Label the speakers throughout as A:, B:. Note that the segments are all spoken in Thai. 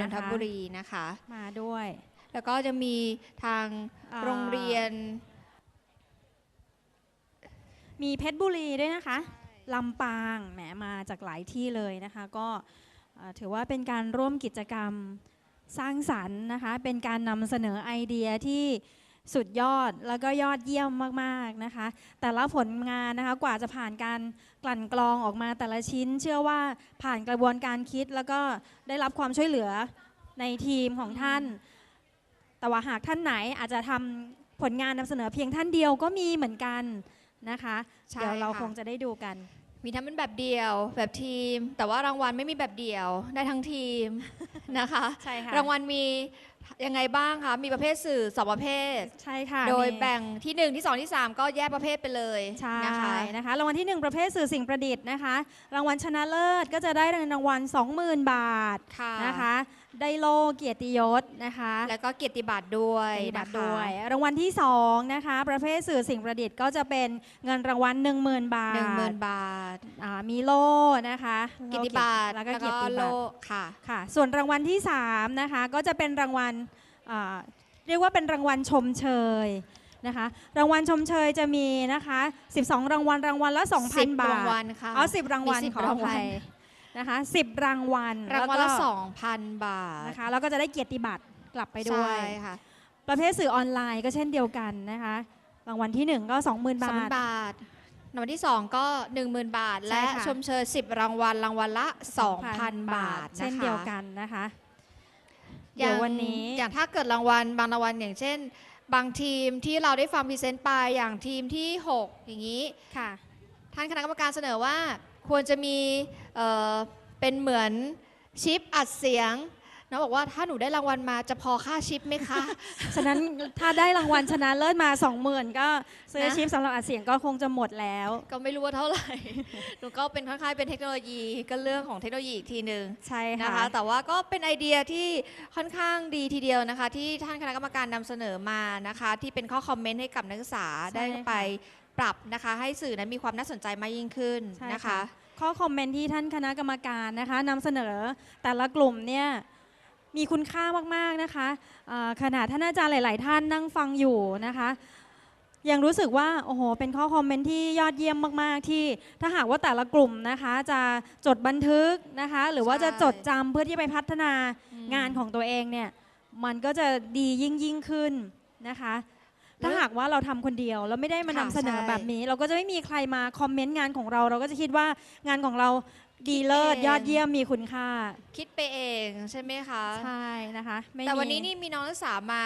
A: นนท
B: นะคะ
A: บุรีนะคะ
B: มาด้วย
A: แล้วก็จะมีทาง
B: อ่า
A: โรงเรียน
B: มีเพชรบุรีด้วยนะคะลำปางแหมมาจากหลายที่เลยนะคะ ก็เอ่อถือว่าเป็นการร่วมกิจกรรมสร้างสรรค์นะคะ เป็นการนำเสนอไอเดียที่ สุดยอดแล้วก็ยอดเยี่ยมมากๆนะคะ แต่ละผลงานนะคะกว่าจะผ่านการกลั่นกรองออกมาแต่ละชิ้น เชื่อว่าผ่านกระบวนการคิดแล้วก็ได้รับความช่วยเหลือในทีมของท่าน แต่ว่าหากท่านไหนอาจจะทำผลงานนำเสนอเพียงท่านเดียวก็มีเหมือนกันนะคะ
A: ใช่
B: เดี๋ยวเรา
A: ค่ะ
B: คงจะได้ดูกัน
A: มีทั้งเป็นแบบเดียว แบบทีม แต่ว่ารางวัลไม่มีแบบเดียว ได้ทั้งทีมนะคะ
B: ใช่ค่ะ
A: รางวัลมียังไงบ้างคะ มีประเภทสื่อสองประเภท
B: ใช่ค่ะ
A: โดย
B: มี
A: แบ่งที่ 1 ที่ 2 ที่ 3 ก็แยกประเภทไปเลย
B: ใช่
A: นะคะ
B: นะคะรางวัลที่1ประเภทสื่อสิ่งประดิษฐ์นะคะ รางวัลชนะเลิศก็จะได้รางวัล 20,000 บาท
A: ค่ะ
B: นะคะ ได้โล่เกียรติยศนะคะ
A: แล้วก็เกียรติบัตรด้วย
B: ปฏิบั
A: นะ
B: ติ
A: คะ
B: ด้วย รางวัลที่ 2 นะคะ ประเภทสื่อสิ่งประดิษฐ์ก็จะเป็นเงินรางวัล10,000 บาท
A: หนึ่งหมื่นบาท
B: อ่ามีโล่นะคะ
A: เกียรติบัตร
B: แล้วก็เกียรติ
A: โล
B: บัตร
A: ค่ะ
B: ค่ะ ส่วนรางวัลที่ 3 นะคะ ก็จะเป็นรางวัลอ่าเรียกว่าเป็นรางวัลชมเชยนะคะ รางวัลชมเชยจะมีนะคะ 12 รางวัลรางวัลละ
A: สิบ
B: 2,000 บารา
A: ง
B: ท
A: วัลค่ะ
B: เอา10รางวัล
A: มี10
B: ขออ
A: รางวั
B: ภั
A: ล
B: ย นะคะ10 รางวัล
A: รางวัล
B: แว
A: ละ
B: ก็
A: สองพันบาท
B: นะคะแล้วก็จะได้เกียรติบัตรกลับไปด้วย
A: ใช่ค่ะ
B: ประเภทสื่อออนไลน์ก็เช่นเดียวกันนะคะ รางวัลที่ 1 ก็ 20,000
A: สองห
B: บา
A: มื่
B: ท
A: นบาทรางวัลที่ 2 ก็ 10,000 บาท
B: ใช่
A: และ
B: ค่ะ
A: ชมเชย10 รางวัลรางวัลละ 2,000 บาท
B: เช่น
A: นะคะ
B: เดียวกันนะคะ
A: อ
B: เดี๋ย
A: ย่าง
B: ววันนี้
A: อย่างถ้าเกิดรางวัลบางรางวัลอย่างเช่น บางทีมที่เราได้ฟังพรีเซนต์ไปอย่างทีมที่ 6 อย่างนี้
B: ค่ะ
A: ท่านคณะกรรมการเสนอว่า ควรจะมีเอ่อเป็นเหมือนชิปอัดเสียงน้องบอกว่าถ้าหนูได้รางวัลมาจะพอค่าชิปไหมคะ
B: ฉะนั้นถ้าได้รางวัลชนะเลิศมา 20,000 ก็ซื้อ
A: นะ
B: ชิปสำหรับอัดเสียงก็คงจะหมดแล้ว
A: ก็ไม่รู้ว่าเท่าไหร่ หนูก็เป็นค่อนข้างเป็นเทคโนโลยีก็เรื่องของเทคโนโลยีอีกทีหนึ่ง
B: ใช่
A: นะ
B: ค่ะ
A: คะ แต่ว่าก็เป็นไอเดียที่ค่อนข้างดีทีเดียวนะคะ ที่ท่านคณะกรรมการนำเสนอมานะคะ ที่เป็นข้อคอมเมนต์ให้กับนักศึกษา
B: ใช่
A: ได้
B: ค่ะ
A: ไป ปรับนะคะ ให้สื่อนั้นมีความน่าสนใจมากยิ่งขึ้น
B: ใช่
A: นะคะ
B: ข้อคอมเมนต์ที่ท่านคณะกรรมการนะคะนำเสนอแต่ละกลุ่มเนี่ยมีคุณค่ามาก ๆ นะคะเอ่อขณะท่านอาจารย์หลาย ๆ ท่านนั่งฟังอยู่นะคะยังรู้สึกว่าโอ้โหเป็นข้อคอมเมนต์ที่ยอดเยี่ยมมากๆ ที่ถ้าหากว่าแต่ละกลุ่มนะคะ จะจดบันทึกนะคะ หรือว่า
A: ใช่
B: จะจดจำเพื่อที่ไปพัฒนางานของตัวเองเนี่ยมันก็จะดียิ่งยิ่งขึ้นนะคะ ถ้าหากว่าเราทำคนเดียวแล้วไม่ได้มา
A: ค่ะ
B: นำเสนอ
A: ใช่
B: แบบนี้ เราก็จะไม่มีใครมาคอมเมนต์งานของเรา เราก็จะคิดว่างานของเราดีเลิศ
A: คิดเอง
B: ยอดเยี่ยมมีคุณค่า
A: คิดไปเองใช่ไหมคะ
B: ใช่นะคะไม่
A: แต่วัน
B: มี
A: นี้นี่มีน้องนักศึกษามา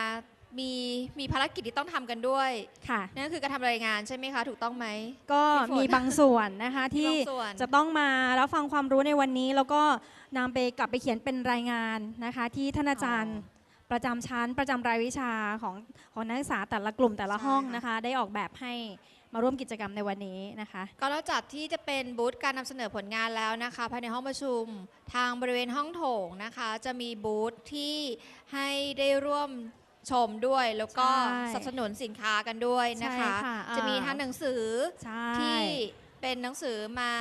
A: มีมีภารกิจที่ต้องทำกันด้วย
B: ค่ะ
A: นั่นก็คือการทำรายงานใช่ไหมคะ ถูกต้องไหม
B: ก็
A: พี่ฝน
B: มีบางส่วนนะคะ
A: มี
B: ที่
A: บางส่วน
B: จะต้องมารับฟังความรู้ในวันนี้ แล้วก็นำไปกลับไปเขียนเป็นรายงานนะคะ ที่ท่านอาจารย์ ประจำชั้นประจำรายวิชาของของนักศึกษาแต่ละกลุ่มแต่ละห้องนะคะ ได้ออกแบบให้มาร่วมกิจกรรมในวันนี้นะคะ
A: ก็นอกจากที่จะเป็นบูธการนำเสนอผลงานแล้วนะคะภายในห้องประชุมทางบริเวณห้องโถงนะคะ จะมีบูธที่ให้ได้ร่วมชมด้วยแล้วก็
B: ใช่
A: สนับสนุนสินค้ากันด้วยนะคะ
B: ใช่ค่ะอ่า
A: จะมีทั้งหนังสือ
B: ใช่
A: ที่เป็นหนังสือมา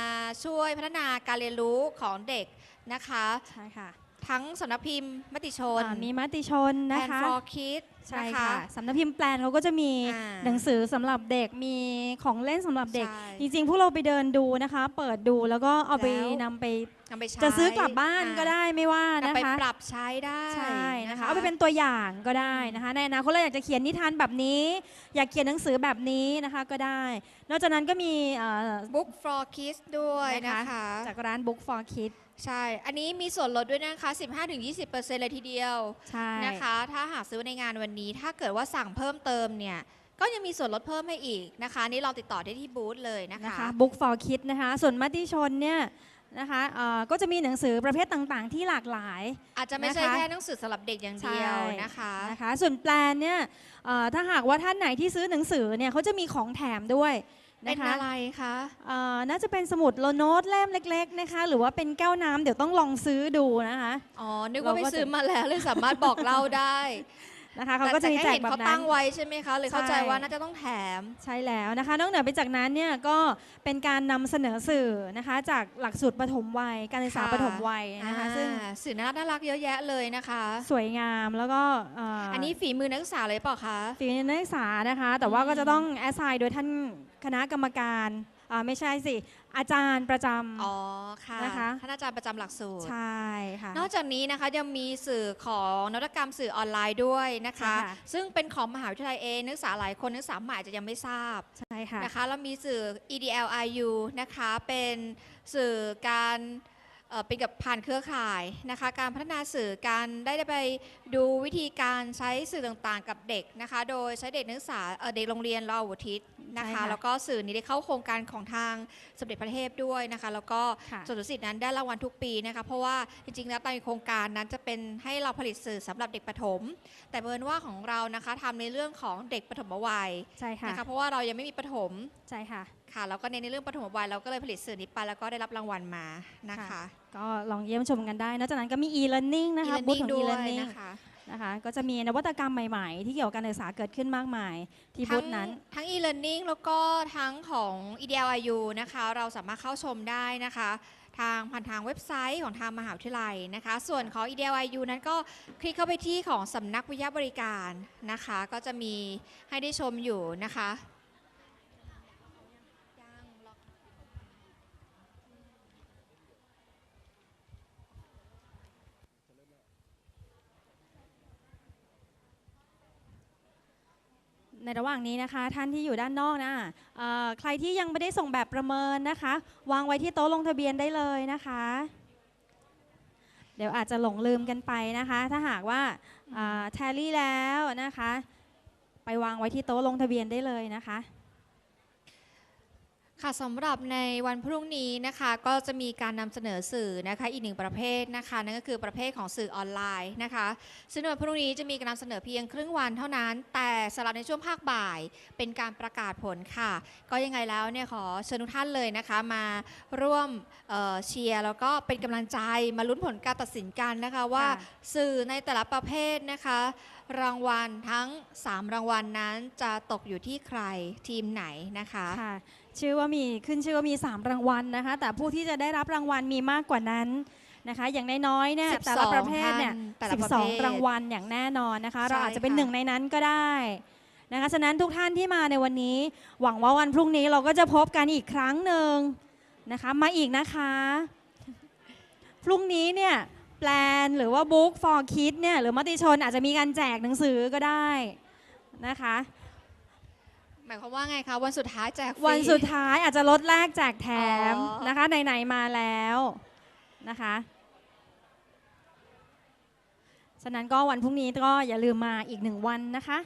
A: ช่วยพัฒนาการเรียนรู้ของเด็กนะคะ
B: ใช่ค่ะ
A: ทั้งสำนักพิมพ์มติชน
B: อ่ามีมติชน
A: แอ
B: นะ
A: น
B: คะ
A: ฟอร์คิด
B: ใช่
A: นะ
B: ค่ะ
A: คะ
B: สำนักพิมพ์แปลนเขาก็จะมี
A: อ่า
B: หนังสือสำหรับเด็กมีของเล่นสำหรับเด็ก
A: ใช่
B: จริงๆพวกเราไปเดินดูนะคะ เปิดดูแล้วก็เอาไป
A: แล้ว
B: นำไป
A: นำไปใช้
B: จะซื้อกลับบ้าน
A: อ่
B: ก็ได้ไม่ว่านะ
A: นำไป
B: คะ
A: ปรับใช้ได้
B: ใช่นะคะเอาไปเป็นตัวอย่างก็ได้นะคะในอนาคตเราอยากจะเขียนนิทานแบบนี้ อยากเขียนหนังสือแบบนี้นะคะก็ได้ นอกจากนั้นก็มีเอ่อ
A: บุ๊ก for kids ด้วยนะ
B: นะคะ
A: คะ
B: จากร้าน Book for Kids
A: ใช่ อันนี้มีส่วนลดด้วยนะคะ 15-20%เลยทีเดียว
B: ใช่
A: นะคะ ถ้าหากซื้อในงานวันนี้ถ้าเกิดว่าสั่งเพิ่มเติมเนี่ยก็ยังมีส่วนลดเพิ่มให้อีกนะคะอันนี่เราติดต่อได้ที่บูธเลยนะคะ
B: นะคะ Book for Kids นะคะ ส่วนมติชนเนี่ยนะคะเอ่อก็จะมีหนังสือประเภทต่างๆ ที่หลากหลาย
A: อาจจะไม่ใช่
B: นะคะ
A: แค่หนังสือสำหรับเด็กอย่างเดียวนะคะ
B: นะคะส่วนแปลนเนี่ยเอ่อถ้าหากว่าท่านไหนที่ซื้อหนังสือเนี่ยเขาจะมีของแถมด้วย
A: เป็
B: นะ
A: น
B: คะ
A: อะไรคะ
B: เอ่อน่าจะเป็นสมุดโลโน้ตเล่มเล็กๆนะคะหรือว่าเป็นแก้วน้ำเดี๋ยวต้องลองซื้อดูนะคะ
A: อ๋อนึกว่าไป
B: เราก็จะ
A: ซื้อมาแล้วเลยสามารถบอกเล่าได้
B: นะคะเขาก็จะมีแจ
A: ต่
B: ก
A: เห็น
B: แบบ
A: เขา
B: นั้
A: ตั้
B: น
A: งไว้ใช่ไหมคะหรือเข้าใจ
B: ใช่
A: ว่าน่าจะต้องแถม
B: ใช่แล้วนะคะ นอกเหนือไปจากนั้นเนี่ยก็เป็นการนำเสนอสื่อนะคะ จากหลักสูตรปฐมวัย การศึกษา
A: ค่ะ
B: ปฐมวัยนะคะ ซึ่ง
A: อ่าสื่อน่ารักน่ารักเยอะแยะเลยนะคะ
B: สวยงามแล้วก็เอั
A: นนี้ฝีมือนักศึกษาเลยเปล่าคะ
B: ฝีมือนักศึกษานะคะ แต่ว่า
A: อืม
B: ก็จะต้องแอสไซน์โดยท่านคณะกรรมการอ่าไม่ใช่สิ อาจารย์ประจ
A: อ๋อค่ะ
B: นะคะ
A: ท่านอาจารย์ประจำหลักสูตำร
B: ใช่ค่ะ
A: นอกจากนี้นะคะยังมีสื่อของนวัตกรรมสื่อออนไลน์ด้วยนะคะ
B: ใช่ค่ะ
A: ซึ่งเป็นของมหาวิทยาลัยเองนักศึกษาหลายคนนักศึกษาใหม่อาจจะยังไม่ทราบ
B: ใช่ค่ะ
A: นะคะแล้วมีสื่อ EDLIU นะคะเป็นสื่อการ เอ่อเป็นกับผ่านเครือข่ายนะคะ การพัฒนาสื่อการได้ไปดูวิธีการใช้สื่อต่างๆ กับเด็กนะคะ โดยใช้เด็กนักศึกษาเอ่อเด็กโรงเรียนเราอุทิศนะ
B: ใช่
A: คะ
B: ค่ะ
A: แล้วก็สื่อนี้ได้เข้าโครงการของทางสมเด็จพระเทพด้วยนะคะ แล้วก็
B: ค่ะ
A: ส่วนดุสิตนั้นได้รางวัลทุกปีนะคะ เพราะว่าจริงๆแล้วตามโครงการนั้นจะเป็นให้เราผลิตสื่อสำหรับเด็กประถม แต่เบิร์นว่าของเรานะคะทำในเรื่องของเด็กปฐมวัย
B: ใช่ค่ะ
A: นะคะเพราะว่าเรายังไม่มีประถม
B: ใช่ค่ะ
A: ค่ะแล้วก็ในในเรื่องปฐมวัยเราก็เลยผลิตสื่อนี้ไปแล้วก็ได้รับรางวัลมานะคะ
B: ค่ะก็ลองเยี่ยมชมกันได้นอกจากนั้นก็มี e-learning นะคะบูธ
A: e-learning
B: ของ
A: ด้วย
B: e-learning
A: นะคะ
B: นะคะก็จะมีนวัตกรรมใหม่ ๆ ที่เกี่ยวกับการศึกษาเกิดขึ้นมากมาย ที่บู
A: ทั้
B: ธ
A: ง
B: นั้น
A: ทั้ง e-learning แล้วก็ทั้งของ EDLIU นะคะ เราสามารถเข้าชมได้นะคะ ทางผ่านทางเว็บไซต์ของทางมหาวิทยาลัยนะคะ ส่วนของ EDLIU นั้นก็คลิกเข้าไปที่ของสำนักวิทยาบริการนะคะ ก็จะมีให้ได้ชมอยู่นะคะ
B: ในระหว่างนี้นะคะ ท่านที่อยู่ด้านนอกนะใครที่ยังไม่ได้ส่งแบบประเมินนะคะ วางไว้ที่โต๊ะลงทะเบียนได้เลยนะคะ เดี๋ยวอาจจะหลงลืมกันไปนะคะ ถ้าหากว่าแทลี่แล้วนะคะ ไปวางไว้ที่โต๊ะลงทะเบียนได้เลยนะคะ
A: ค่ะสำหรับในวันพรุ่งนี้นะคะก็จะมีการนำเสนอสื่อนะคะอีกหนึ่งประเภทนะคะนั่นก็คือประเภทของสื่อออนไลน์นะคะซึ่งในวันพรุ่งนี้จะมีการนำเสนอเพียงครึ่งวันเท่านั้น แต่สำหรับในช่วงภาคบ่ายเป็นการประกาศผลค่ะ ก็ยังไงแล้วเนี่ยขอเชิญทุกท่านเลยนะคะมาร่วมเเชียร์แล้วก็เป็นกำลังใจมาลุ้นผลการตัดสินกันนะคะว่าสื่อในแต่ละประเภทนะคะรางวัลทั้ง 3 รางวัลนั้นจะตกอยู่ที่ใครทีมไหนนะคะ
B: คะ ชื่อว่ามีขึ้นชื่อว่ามี 3 รางวัลนะคะ แต่ผู้ที่จะได้รับรางวัลมีมากกว่านั้นนะคะ อย่างน้อยๆเนี่ย
A: 12
B: แต่ละประเภทเนี่ย
A: ท่านแต่ละประเภท
B: 12รางวัลอย่างแน่นอนนะคะ
A: ใช่
B: เราอาจจะเป็น
A: ค่ะ
B: หนึ่งในนั้นก็ได้นะคะฉะนั้นทุกท่านที่มาในวันนี้ หวังว่าวันพรุ่งนี้เราก็จะพบกันอีกครั้งหนึ่งนะคะ มาอีกนะคะ พรุ่งนี้เนี่ยแปลนหรือว่า Book for Kids เนี่ยหรือมติชนอาจจะมีการแจกหนังสือก็ได้นะคะ
A: หมายความว่าไงคะ วันสุดท้ายแจกฟรี
B: วันสุดท้ายอาจจะลดแลกแจกแถม
A: อ๋อ
B: นะคะไหนๆมาแล้วนะคะฉะนั้นก็วันพรุ่งนี้ก็อย่าลืมมาอีกหนึ่งวันนะคะ